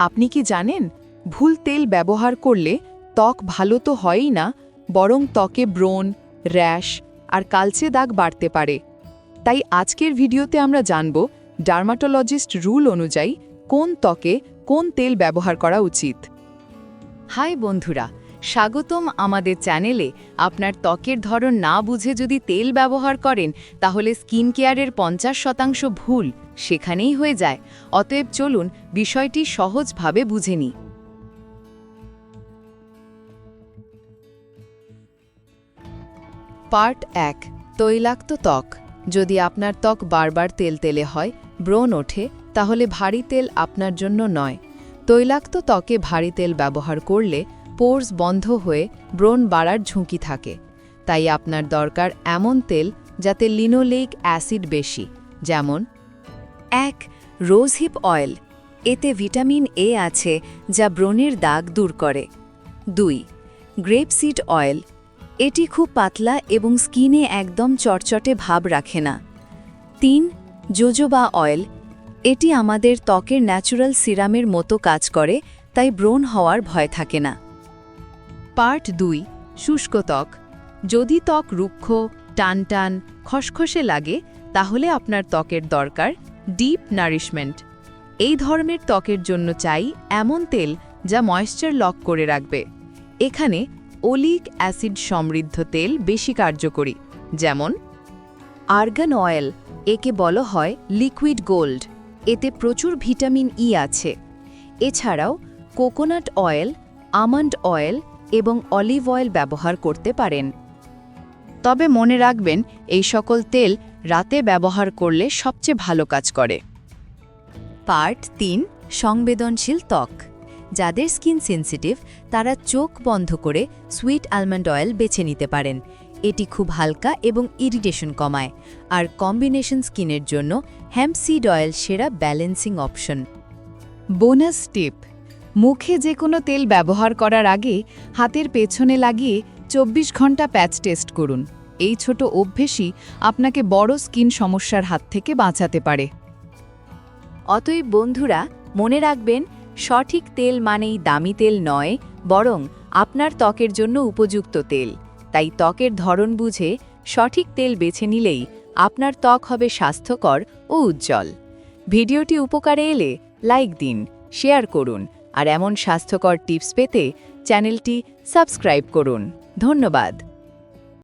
আপনি কি জানেন, ভুল তেল ব্যবহার করলে ত্বক ভালো তো হয়ই না, বরং ত্বকে ব্রণ, র্যাশ আর কালচে দাগ বাড়তে পারে। তাই আজকের ভিডিওতে আমরা জানব ডার্মাটোলজিস্ট রুল অনুযায়ী কোন ত্বকে কোন তেল ব্যবহার করা উচিত। হাই বন্ধুরা স্বাগতম আমাদের চ্যানেলে। আপনার ত্বকের ধরন না বুঝে যদি তেল ব্যবহার করেন, তাহলে স্কিন কেয়ারের পঞ্চাশ শতাংশ ভুল সেখানেই হয়ে যায়। অতএব চলুন বিষয়টি সহজভাবে বুঝে নিই। পার্ট এক, তৈলাক্ত ত্বক। যদি আপনার ত্বক বারবার তেলতেলে হয়, ব্রণ ওঠে, তাহলে ভারী তেল আপনার জন্য নয়। তৈলাক্ত ত্বকে ভারী তেল ব্যবহার করলে পোর্স বন্ধ হয়ে ব্রণ বাড়ার ঝুঁকি থাকে। তাই আপনার দরকার এমন তেল যাতে লিনোলেইক অ্যাসিড বেশি, যেমন এক, রোজহিপ অয়েল। এতে ভিটামিন এ আছে যা ব্রণের দাগ দূর করে। দুই, গ্রেপসিড অয়েল। এটি খুব পাতলা এবং স্কিনে একদম চটচটে ভাব রাখে না। তিন, জোজোবা অয়েল। এটি আমাদের ত্বকের ন্যাচুরাল সিরামের মতো কাজ করে, তাই ব্রণ হওয়ার ভয় থাকে না। পার্ট দুই, শুষ্ক ত্বক। যদি ত্বক রুক্ষ টান টান খসখসে লাগে, তাহলে আপনার ত্বকের দরকার ডিপ নারিশমেন্ট। এই ধরনের ত্বকের জন্য চাই এমন তেল যা ময়েশ্চার লক করে রাখবে। এখানে ওলিক অ্যাসিড সমৃদ্ধ তেল বেশি কার্যকরী, যেমন আর্গান অয়েল, একে বলা হয় লিকুইড গোল্ড। এতে প্রচুর ভিটামিন ই আছে। এছাড়াও কোকোনাট অয়েল, আমন্ড অয়েল এবং অলিভ অয়েল ব্যবহার করতে পারেন। তবে মনে রাখবেন, এই সকল তেল রাতে ব্যবহার করলে সবচেয়ে ভালো কাজ করে। পার্ট তিন, সংবেদনশীল ত্বক। যাদের স্কিন সেন্সিটিভ, তারা চোখ বন্ধ করে সুইট আলমন্ড অয়েল বেছে নিতে পারেন। এটি খুব হালকা এবং ইরিটেশন কমায়। আর কম্বিনেশন স্কিনের জন্য হ্যাম্পসিড অয়েল সেরা ব্যালেন্সিং অপশন। বোনাস টিপ মুখে যে কোনো তেল ব্যবহার করার আগে হাতের পেছনে লাগিয়ে ২৪ ঘণ্টা প্যাচ টেস্ট করুন। এই ছোট অভ্যেসই আপনাকে বড় স্কিন সমস্যার হাত থেকে বাঁচাতে পারে। অতএব বন্ধুরা, মনে রাখবেন, সঠিক তেল মানেই দামি তেল নয়, বরং আপনার ত্বকের জন্য উপযুক্ত তেল। তাই ত্বকের ধরন বুঝে সঠিক তেল বেছে নিলেই আপনার ত্বক হবে স্বাস্থ্যকর ও উজ্জ্বল। ভিডিওটি উপকারে এলে লাইক দিন, শেয়ার করুন আর এমন স্বাস্থ্যকর টিপস পেতে চ্যানেলটি সাবস্ক্রাইব করুন। ধন্যবাদ।